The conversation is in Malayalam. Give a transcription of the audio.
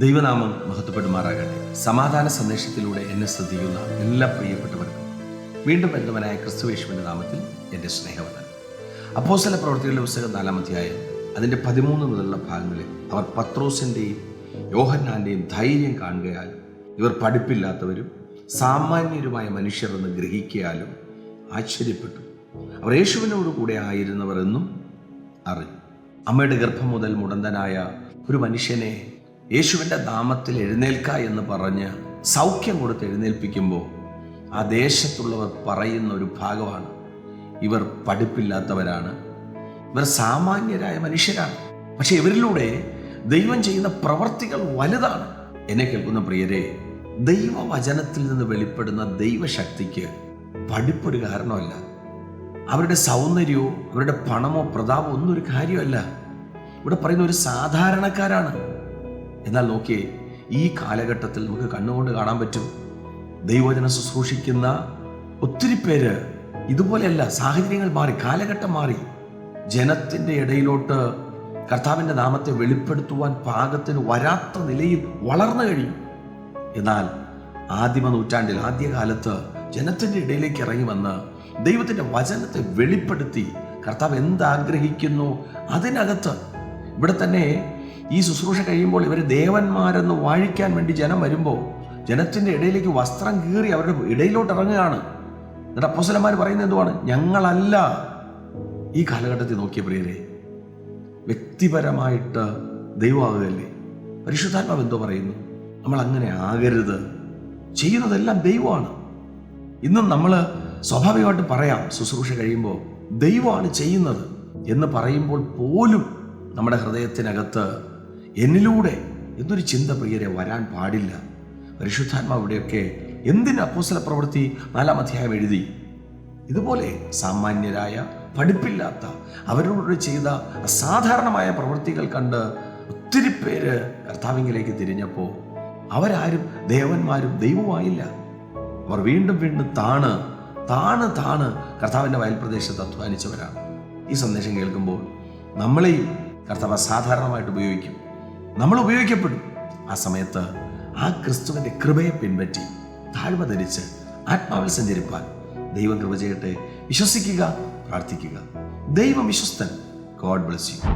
ദൈവനാമം മഹത്വപ്പെടുമാറാകട്ടെ. സമാധാന സന്ദേശത്തിലൂടെ എന്നെ ശ്രദ്ധിക്കുന്ന എല്ലാ പ്രിയപ്പെട്ടവർക്കും വീണ്ടും ബന്ധവനായ ക്രിസ്തുവേശുവിന്റെ നാമത്തിൽ എന്റെ സ്നേഹവന്ദനം. അപ്പോസല പ്രവർത്തികളുടെ പുസ്തകം നാലാമധ്യായം അതിന്റെ പതിമൂന്ന് മുതലുള്ള ഭാഗങ്ങളിൽ അവർ പത്രോസിന്റെയും യോഹന്നാന്റെയും ധൈര്യം കാണുകയാൽ ഇവർ പഠിപ്പില്ലാത്തവരും സാമാന്യരുമായ മനുഷ്യർ എന്ന് ഗ്രഹിക്കയാലും ആശ്ചര്യപ്പെട്ടു. അവർ യേശുവിനോട് കൂടെ ആയിരുന്നവർ എന്നും അറിഞ്ഞു. അമ്മയുടെ ഗർഭം മുതൽ മുടന്തനായ ഒരു മനുഷ്യനെ യേശുവിന്റെ നാമത്തിൽ എഴുന്നേൽക്ക എന്ന് പറഞ്ഞ് സൗഖ്യം കൊടുത്ത് എഴുന്നേൽപ്പിക്കുമ്പോൾ ആ ദേശത്തുള്ളവർ പറയുന്ന ഒരു ഭാഗമാണ്. ഇവർ പഠിപ്പില്ലാത്തവരാണ്. ഇവർ സാമാന്യരായ മനുഷ്യരാണ്. പക്ഷെ ഇവരിലൂടെ ദൈവം ചെയ്യുന്ന പ്രവർത്തികൾ വലുതാണ്. എന്നെ കേൾക്കുന്ന പ്രിയരെ ദൈവവചനത്തിൽ നിന്ന് വെളിപ്പെടുന്ന ദൈവശക്തിക്ക് പഠിപ്പൊരു കാരണമല്ല. അവരുടെ സൗന്ദര്യമോ അവരുടെ പണമോ പ്രതാപമോ ഒന്നും ഒരു കാര്യമല്ല. ഇവിടെ പറയുന്ന ഒരു സാധാരണക്കാരാണ്. എന്നാൽ നോക്കിയേ ഈ കാലഘട്ടത്തിൽ നമുക്ക് കണ്ണുകൊണ്ട് കാണാൻ പറ്റും. ദൈവജന ശുശ്രൂഷിക്കുന്ന ഒത്തിരി പേര് ഇതുപോലെയല്ല സാഹചര്യങ്ങൾ മാറി കാലഘട്ടം മാറി. ജനത്തിന്റെ ഇടയിലോട്ട് കർത്താവിന്റെ നാമത്തെ വെളിപ്പെടുത്തുവാൻ പാകത്തിന് വരാത്ത നിലയിൽ വളർന്നു കഴിയും. എന്നാൽ ആദിമ നൂറ്റാണ്ടിൽ ആദ്യകാലത്ത് ജനത്തിന്റെ ഇടയിലേക്ക് ഇറങ്ങി വന്ന് ദൈവത്തിന്റെ വചനത്തെ വെളിപ്പെടുത്തി കർത്താവ് എന്താഗ്രഹിക്കുന്നു അതിനകത്ത് ഇവിടെ തന്നെ ഈ ശുശ്രൂഷ കഴിയുമ്പോൾ ഇവർ ദേവന്മാരെന്ന് വാഴിക്കാൻ വേണ്ടി ജനം വരുമ്പോൾ ജനത്തിന്റെ ഇടയിലേക്ക് വസ്ത്രം കീറി അവരുടെ ഇടയിലോട്ട് ഇറങ്ങുകയാണ്. എന്നിട്ട് അപ്പോസലന്മാർ പറയുന്നത് എന്തുവാണ്? ഞങ്ങളല്ല ഈ കാലഘട്ടത്തിൽ നോക്കിയ പ്രിയരെ വ്യക്തിപരമായിട്ട് ദൈവമാകുകയല്ലേ? പരിശുദ്ധാത്മാവ് എന്തോ പറയുന്നു? നമ്മൾ അങ്ങനെ ആകരുത്. ചെയ്യുന്നതെല്ലാം ദൈവമാണ്. ഇന്നും നമ്മൾ സ്വാഭാവികമായിട്ട് പറയാം ശുശ്രൂഷ കഴിയുമ്പോൾ ദൈവമാണ് ചെയ്യുന്നത് എന്ന് പറയുമ്പോൾ പോലും നമ്മുടെ ഹൃദയത്തിനകത്ത് എന്നിലൂടെ എന്നൊരു ചിന്ത പ്രിയരെ വരാൻ പാടില്ല. പരിശുദ്ധാത്മാവ് ഇവിടെയൊക്കെ എന്തിന് അപ്പോസല പ്രവൃത്തി നാലാം അധ്യായം എഴുതി? ഇതുപോലെ സാമാന്യരായ പഠിപ്പില്ലാത്ത അവരോട് ചെയ്ത അസാധാരണമായ പ്രവൃത്തികൾ കണ്ട് ഒത്തിരി പേര് കർത്താവിങ്കിലേക്ക് തിരിഞ്ഞപ്പോൾ അവരാരും ദേവന്മാരും ദൈവമായില്ല അവർ വീണ്ടും വീണ്ടും താണ് താണ് താണ് കർത്താവിന്റെ വയൽപ്രദേശത്ത് അധ്വാനിച്ചവരാണ്. ഈ സന്ദേശം കേൾക്കുമ്പോൾ നമ്മളെയും കർത്താവ് അസാധാരണമായിട്ട് ഉപയോഗിക്കും. നമ്മൾ ഉപയോഗിക്കപ്പെടും. ആ സമയത്ത് ആ ക്രിസ്തുവിന്റെ കൃപയെ പിൻപറ്റി താഴ്മ ധരിച്ച് ആത്മാവിൽ സഞ്ചരിപ്പാൻ ദൈവം കൃപ ചെയ്യട്ടെ. വിശ്വസിക്കുക പ്രാർത്ഥിക്കുക. ദൈവം വിശ്വസ്തൻ. God bless you